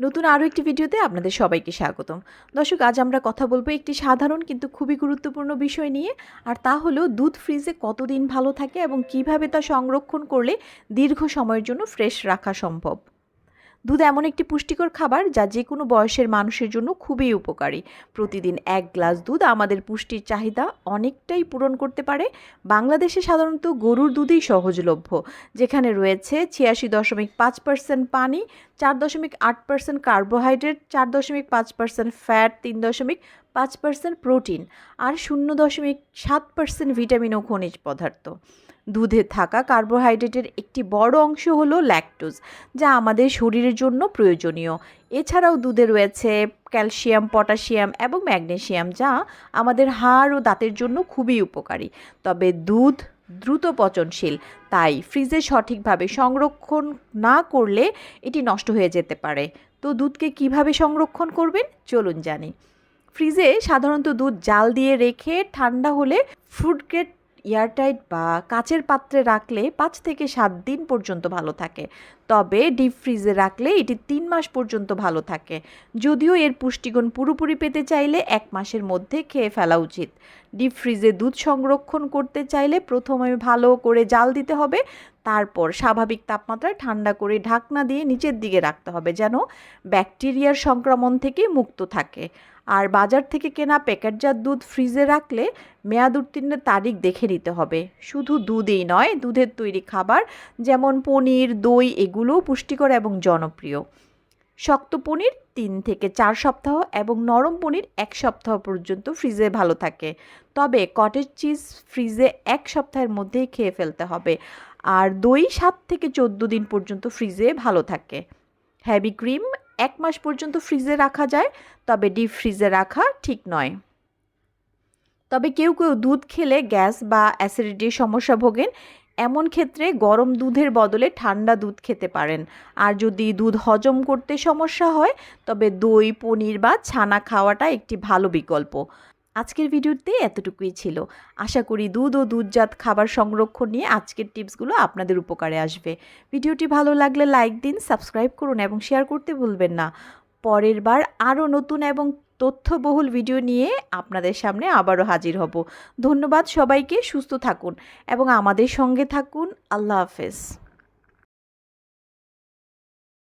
নতুন আরও একটি ভিডিওতে আপনাদের সবাইকে স্বাগতম। দর্শক, আজ আমরা কথা বলব একটি সাধারণ কিন্তু খুবই গুরুত্বপূর্ণ বিষয় নিয়ে, আর তা হলো দুধ ফ্রিজে কতদিন ভালো থাকে এবং কীভাবে তা সংরক্ষণ করলে দীর্ঘ সময়ের জন্য ফ্রেশ রাখা সম্ভব। দুধ এমন একটি পুষ্টিকর খাবার যা যে কোনো বয়সের মানুষের জন্য খুবই উপকারী। প্রতিদিন এক গ্লাস দুধ আমাদের পুষ্টির চাহিদা অনেকটাই পূরণ করতে পারে। বাংলাদেশে সাধারণত গরুর দুধই সহজলভ্য, যেখানে রয়েছে ছিয়াশি দশমিক পাঁচ পার্সেন্ট পানি, চার দশমিক আট পার্সেন্ট কার্বোহাইড্রেট, চার দশমিক পাঁচ পার্সেন্ট ফ্যাট, তিন দশমিক পাঁচ পার্সেন্ট প্রোটিন আর শূন্য দশমিক সাত পার্সেন্ট ভিটামিন ও খনিজ পদার্থ। দুধে থাকা কার্বোহাইড্রেটের একটি বড় অংশ হলো ল্যাকটোজ যা আমাদের শরীরের জন্য প্রয়োজনীয়। এছাড়াও দুধে রয়েছে ক্যালসিয়াম পটাশিয়াম এবং ম্যাগনেশিয়াম যা আমাদের হাড় ও দাঁতের জন্য খুবই উপকারী। তবে দুধ দ্রুত পচনশীল, তাই ফ্রিজে সঠিকভাবে সংরক্ষণ না করলে এটি নষ্ট হয়ে যেতে পারে। তো দুধকে কীভাবে সংরক্ষণ করবেন? চলুন জানি। ফ্রিজে সাধারণত দুধ জাল দিয়ে রেখে ঠান্ডা হলে ফ্রুট গ্রেড এয়ারটাইট বা কাচের পাত্রে রাখলে পাঁচ থেকে সাত দিন পর্যন্ত ভালো থাকে। তবে ডিপ ফ্রিজে রাখলে এটি তিন মাস পর্যন্ত ভালো থাকে। যদিও এর পুষ্টিগুণ পুরোপুরি পেতে চাইলে এক মাসের মধ্যে খেয়ে ফেলা উচিত। ডিপ ফ্রিজে দুধ সংরক্ষণ করতে চাইলে প্রথমে ভালো করে জাল দিতে হবে। তারপর স্বাভাবিক তাপমাত্রায় ঠান্ডা করে ঢাকনা দিয়ে নিচের দিকে রাখতে হবে যেন ব্যাকটেরিয়ার সংক্রমণ থেকে মুক্ত থাকে। আর বাজার থেকে কেনা প্যাকেটজাত দুধ ফ্রিজে রাখলে মেয়াদ উত্তীর্ণের তারিখ দেখে নিতে হবে। শুধু দুধেই নয়, দুধের তৈরি খাবার যেমন পনির, দই এগুলোও পুষ্টিকর এবং জনপ্রিয়। শক্ত পনির তিন থেকে চার সপ্তাহ এবং নরম পনির এক সপ্তাহ পর্যন্ত ফ্রিজে ভালো থাকে। তবে কটেজ চিজ ফ্রিজে এক সপ্তাহের মধ্যেই খেয়ে ফেলতে হবে। আর দই সাত থেকে চোদ্দ দিন পর্যন্ত ফ্রিজে ভালো থাকে। হ্যাভি ক্রিম এক মাস পর্যন্ত ফ্রিজে রাখা যায়, তবে ডিপ ফ্রিজে রাখা ঠিক নয়। তবে কেউ কেউ দুধ খেলে গ্যাস বা অ্যাসিডিটির সমস্যা ভোগেন। এমন ক্ষেত্রে গরম দুধের বদলে ঠান্ডা দুধ খেতে পারেন। আর যদি দুধ হজম করতে সমস্যা হয়, তবে দই, পনির বা ছানা খাওয়াটা একটি ভালো বিকল্প। আজকের ভিডিওতে এতটুকুই ছিল। আশা করি দুধ ও দুধজাত খাবার সংরক্ষণ নিয়ে আজকের টিপসগুলো আপনাদের উপকারে আসবে। ভিডিওটি ভালো লাগলে লাইক দিন, সাবস্ক্রাইব করুন এবং শেয়ার করতে ভুলবেন না। পরের বার আরও নতুন এবং তথ্যবহুল ভিডিও নিয়ে আপনাদের সামনে আবারও হাজির হব। ধন্যবাদ সবাইকে, সুস্থ থাকুন এবং আমাদের সঙ্গে থাকুন। আল্লাহ হাফেজ।